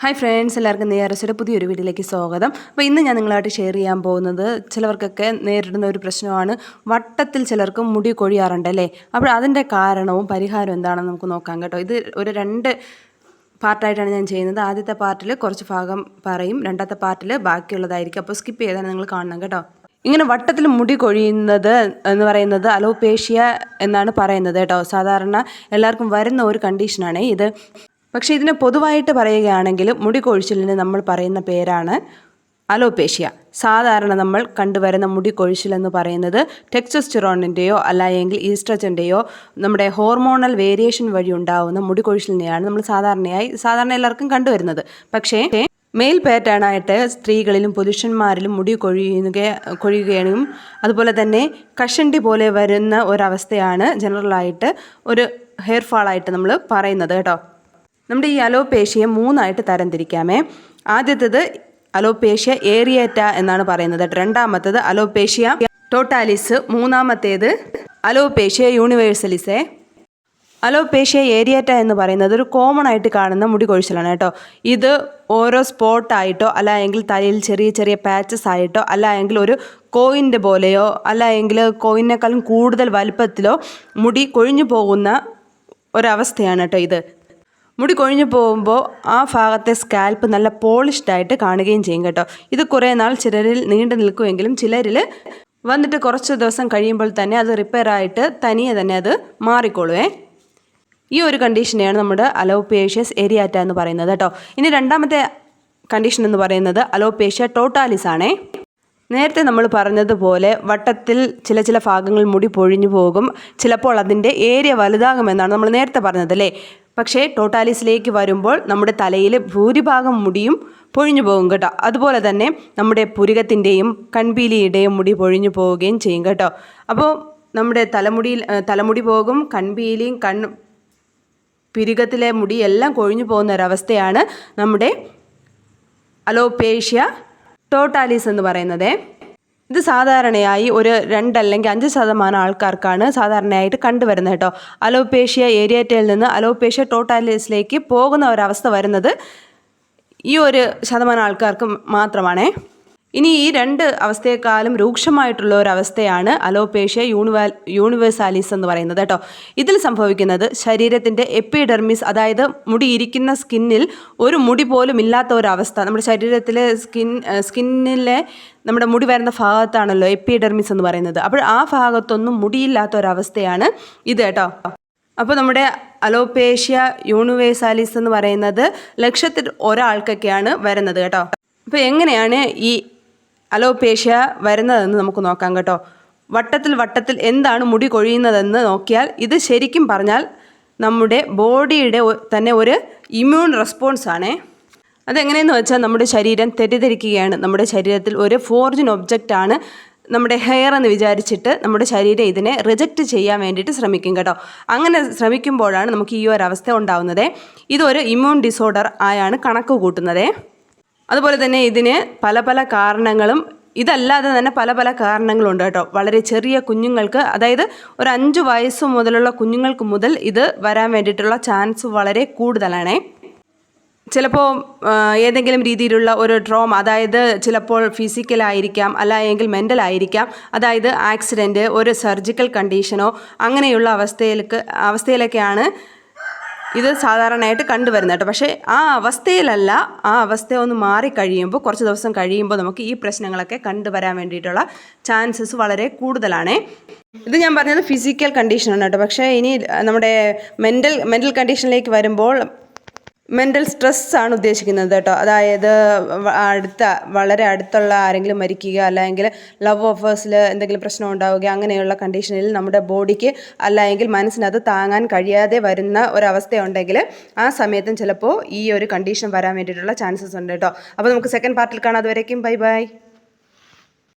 Hi friends എല്ലാവർക്കും നെയറസിയുടെ പുതിയൊരു വീഡിയോയിലേക്ക് സ്വാഗതം. അപ്പോൾ ഇന്ന് ഞാൻ നിങ്ങളായിട്ട് ഷെയർ ചെയ്യാൻ പോകുന്നത് ചിലവർക്കൊക്കെ നേരിടുന്ന ഒരു പ്രശ്നമാണ്. വട്ടത്തിൽ ചിലർക്ക് മുടി കൊഴിയാറുണ്ട് അല്ലേ? അപ്പോൾ അതിന്റെ കാരണവും പരിഹാരവും എന്താണെന്ന് നമുക്ക് നോക്കാം കേട്ടോ. ഇത് ഒരു രണ്ട് പാർട്ടായിട്ടാണ് ഞാൻ ചെയ്യുന്നത്. ആദ്യത്തെ പാർട്ടിൽ കുറച്ച് ഭാഗം പറയും. രണ്ടാമത്തെ പാർട്ടിൽ ബാക്കിയുള്ളതായിരിക്കും. അപ്പോൾ സ്കിപ്പ് ചെയ്താണ് നിങ്ങൾ കാണണം കേട്ടോ. ഇങ്ങനെ വട്ടത്തിൽ മുടി കൊഴിയുന്നത് എന്ന് പറയുന്നത് അലോപേഷ്യ എന്നാണ് പറയുന്നത് കേട്ടോ. സാധാരണ എല്ലാവർക്കും വരുന്ന ഒരു കണ്ടീഷനാണ് ഇത് പക്ഷേ ഇതിനെ പൊതുവായിട്ട് പറയുകയാണെങ്കിൽ മുടി കൊഴിച്ചിലിന് നമ്മൾ പറയുന്ന പേരാണ് അലോപേഷ്യ. സാധാരണ നമ്മൾ കണ്ടുവരുന്ന മുടി കൊഴിച്ചിൽ എന്ന് പറയുന്നത് ടെക്സസ്റ്റിറോണിന്റെയോ അല്ലെങ്കിൽ ഈസ്ട്രജന്റെയോ നമ്മുടെ ഹോർമോണൽ വേരിയേഷൻ വഴി ഉണ്ടാവുന്ന മുടി കൊഴിച്ചിലിനെയാണ് നമ്മൾ സാധാരണയായി സാധാരണ എല്ലാവർക്കും കണ്ടുവരുന്നത്. പക്ഷേ മെയിൽ പാറ്റേണായിട്ട് സ്ത്രീകളിലും പുരുഷന്മാരിലും മുടി കൊഴിയുക കൊഴിയുകയും അതുപോലെ തന്നെ കഷണ്ടി പോലെ വരുന്ന ഒരവസ്ഥയാണ് ജനറലായിട്ട് ഒരു ഹെയർ ഫാളായിട്ട് നമ്മൾ പറയുന്നത് കേട്ടോ. നമ്മുടെ ഈ അലോപേഷ്യയെ മൂന്നായിട്ട് തരംതിരിക്കാമേ. ആദ്യത്തേത് അലോപേഷ്യ ഏറിയേറ്റ എന്നാണ് പറയുന്നത്. രണ്ടാമത്തേത് അലോപേഷ്യ ടോട്ടാലിസ്. മൂന്നാമത്തേത് അലോപേഷ്യ യൂണിവേഴ്സലിസേ. അലോപേഷ്യ ഏരിയേറ്റ എന്ന് പറയുന്നത് ഒരു കോമൺ ആയിട്ട് കാണുന്ന മുടി കൊഴിച്ചിലാണ് കേട്ടോ. ഇത് ഓരോ സ്പോട്ടായിട്ടോ അല്ല എങ്കിൽ തലയിൽ ചെറിയ ചെറിയ പാച്ചസ് ആയിട്ടോ അല്ല എങ്കിൽ ഒരു കോയിന്റെ പോലെയോ അല്ല എങ്കിൽ കോയിനേക്കാളും കൂടുതൽ വലുപ്പത്തിലോ മുടി കൊഴിഞ്ഞു പോകുന്ന ഒരവസ്ഥയാണ് കേട്ടോ ഇത്. മുടി കൊഴിഞ്ഞു പോകുമ്പോൾ ആ ഭാഗത്തെ സ്കാൽപ്പ് നല്ല പോളിഷ്ഡ് ആയിട്ട് കാണുകയും ചെയ്യും കേട്ടോ. ഇത് കുറേ നാൾ ചിലരിൽ നീണ്ടു നിൽക്കുമെങ്കിലും ചിലരിൽ വന്നിട്ട് കുറച്ച് ദിവസം കഴിയുമ്പോൾ തന്നെ അത് റിപ്പയർ ആയിട്ട് തനിയെ തന്നെ അത് മാറിക്കോളുവേ. ഈ ഒരു കണ്ടീഷനെയാണ് നമ്മുടെ അലോപേഷ്യസ് ഏരിയാറ്റ എന്ന് പറയുന്നത് കേട്ടോ. ഇനി രണ്ടാമത്തെ കണ്ടീഷൻ എന്ന് പറയുന്നത് അലോപേഷ്യ ടോട്ടാലിസ് ആണേ. നേരത്തെ നമ്മൾ പറഞ്ഞതുപോലെ വട്ടത്തിൽ ചില ചില ഭാഗങ്ങൾ മുടി പൊഴിഞ്ഞു പോകും. ചിലപ്പോൾ അതിന്റെ ഏരിയ വലുതാകുമെന്നാണ് നമ്മൾ നേരത്തെ പറഞ്ഞത് അല്ലേ പക്ഷേ ടോട്ടാലിസിലേക്ക് വരുമ്പോൾ നമ്മുടെ തലയിൽ ഭൂരിഭാഗം മുടിയും പൊഴിഞ്ഞു പോകും കേട്ടോ. അതുപോലെ തന്നെ നമ്മുടെ പുരുകത്തിന്റെയും കൺപീലിയുടെയും മുടി പൊഴിഞ്ഞു പോവുകയും ചെയ്യും കേട്ടോ. അപ്പോൾ നമ്മുടെ തലമുടിയിൽ തലമുടി പോകും കൺപീലിയും കൺ പുരുകത്തിലെ മുടി എല്ലാം കൊഴിഞ്ഞു പോകുന്ന ഒരവസ്ഥയാണ് നമ്മുടെ അലോപേഷ്യ ടോട്ടാലിസ് എന്ന് പറയുന്നത്. ഇത് സാധാരണയായി ഒരു രണ്ടല്ലെങ്കിൽ അഞ്ച് ശതമാനം ആൾക്കാർക്കാണ് സാധാരണയായിട്ട് കണ്ടുവരുന്നത് കേട്ടോ. അലോപേഷ്യ ഏരിയറ്റയിൽ നിന്ന് അലോപേഷ്യ ടോട്ടാലിസിലേക്ക് പോകുന്ന ഒരവസ്ഥ വരുന്നത് ഈ ഒരു ശതമാനം ആൾക്കാർക്ക് മാത്രമാണേ. ഇനി ഈ രണ്ട് അവസ്ഥയെക്കാളും രൂക്ഷമായിട്ടുള്ള ഒരു അവസ്ഥയാണ് അലോപേഷ്യ യൂണിവാ യൂണിവേഴ്സാലിസ് എന്ന് പറയുന്നത് കേട്ടോ. ഇതിൽ സംഭവിക്കുന്നത് ശരീരത്തിന്റെ എപ്പിഡെർമിസ് അതായത് മുടിയിരിക്കുന്ന സ്കിന്നിൽ ഒരു മുടി പോലും ഇല്ലാത്ത ഒരവസ്ഥ നമ്മുടെ ശരീരത്തിലെ സ്കിൻ സ്കിന്നിലെ നമ്മുടെ മുടി വരുന്ന ഭാഗത്താണല്ലോ എപ്പിഡെർമിസ് എന്ന് പറയുന്നത്. അപ്പോൾ ആ ഭാഗത്തൊന്നും മുടിയില്ലാത്ത ഒരവസ്ഥയാണ് ഇത് കേട്ടോ. അപ്പോൾ നമ്മുടെ അലോപേഷ്യ യൂണിവേഴ്സാലിസ് എന്ന് പറയുന്നത് ലക്ഷത്തിൽ ഒരാൾക്കൊക്കെയാണ് വരുന്നത് കേട്ടോ. അപ്പോൾ എങ്ങനെയാണ് ഈ അലോപേഷ്യ വരുന്നതെന്ന് നമുക്ക് നോക്കാം കേട്ടോ. വട്ടത്തിൽ വട്ടത്തിൽ എന്താണ് മുടി കൊഴിയുന്നതെന്ന് നോക്കിയാൽ ഇത് ശരിക്കും പറഞ്ഞാൽ നമ്മുടെ ബോഡിയുടെ തന്നെ ഒരു ഇമ്മ്യൂൺ റെസ്പോൺസ് ആണേ. അതെങ്ങനെയെന്ന് വെച്ചാൽ നമ്മുടെ ശരീരം തെറ്റിദ്ധരിക്കുകയാണ്. നമ്മുടെ ശരീരത്തിൽ ഒരു ഫോർജിൻ ഒബ്ജക്റ്റ് ആണ്. നമ്മുടെ ഹെയർ എന്ന് വിചാരിച്ചിട്ട് നമ്മുടെ ശരീരം ഇതിനെ റിജക്റ്റ് ചെയ്യാൻ വേണ്ടിയിട്ട് ശ്രമിക്കും കേട്ടോ. അങ്ങനെ ശ്രമിക്കുമ്പോഴാണ് നമുക്ക് ഈ ഒരു അവസ്ഥ ഉണ്ടാവുന്നത്. ഇതൊരു ഇമ്മ്യൂൺ ഡിസോർഡർ ആയാണ് കണക്ക് കൂട്ടുന്നത്. അതുപോലെ തന്നെ ഇതിന് പല പല കാരണങ്ങളും ഇതല്ലാതെ തന്നെ പല പല കാരണങ്ങളുണ്ട് കേട്ടോ. വളരെ ചെറിയ കുഞ്ഞുങ്ങൾക്ക് അതായത് ഒരു അഞ്ച് വയസ്സ് മുതലുള്ള കുഞ്ഞുങ്ങൾക്ക് മുതൽ ഇത് വരാൻ വേണ്ടിയിട്ടുള്ള ചാൻസ് വളരെ കൂടുതലാണ്. ചിലപ്പോൾ ഏതെങ്കിലും രീതിയിലുള്ള ഒരു ട്രോമ അതായത് ചിലപ്പോൾ ഫിസിക്കലായിരിക്കാം അല്ല എങ്കിൽ മെന്റൽ ആയിരിക്കാം അതായത് ആക്സിഡന്റ് ഒരു സർജിക്കൽ കണ്ടീഷനോ അങ്ങനെയുള്ള അവസ്ഥയിലേക്ക് അവസ്ഥയിലൊക്കെയാണ് ഇത് സാധാരണയായിട്ട് കണ്ടുവരുന്നത് കേട്ടോ. പക്ഷേ ആ അവസ്ഥയിലല്ല ആ അവസ്ഥ ഒന്ന് മാറിക്കഴിയുമ്പോൾ കുറച്ച് ദിവസം കഴിയുമ്പോൾ നമുക്ക് ഈ പ്രശ്നങ്ങളൊക്കെ കണ്ടുവരാൻ വേണ്ടിയിട്ടുള്ള ചാൻസസ് വളരെ കൂടുതലാണ്. ഇത് ഞാൻ പറഞ്ഞത് ഫിസിക്കൽ കണ്ടീഷനാണ് കേട്ടോ. പക്ഷേ ഇനി നമ്മുടെ മെന്റൽ മെന്റൽ കണ്ടീഷനിലേക്ക് വരുമ്പോൾ മെന്റൽ സ്ട്രെസ്സാണ് ഉദ്ദേശിക്കുന്നത് കേട്ടോ. അതായത് അടുത്ത വളരെ അടുത്തുള്ള ആരെങ്കിലും മരിക്കുക അല്ലെങ്കിൽ ലവ് ഓഫേഴ്സിൽ എന്തെങ്കിലും പ്രശ്നം ഉണ്ടാവുക അങ്ങനെയുള്ള കണ്ടീഷനിൽ നമ്മുടെ ബോഡിക്ക് അല്ലെങ്കിൽ മനസ്സിനത് താങ്ങാൻ കഴിയാതെ വരുന്ന ഒരവസ്ഥയുണ്ടെങ്കിൽ ആ സമയത്തും ചിലപ്പോൾ ഈ ഒരു കണ്ടീഷൻ വരാൻ വേണ്ടിയിട്ടുള്ള ചാൻസസ് ഉണ്ട് കേട്ടോ. അപ്പോൾ നമുക്ക് സെക്കൻഡ് പാർട്ടിൽ കാണാം. അതുവരേക്കും ബൈ ബൈ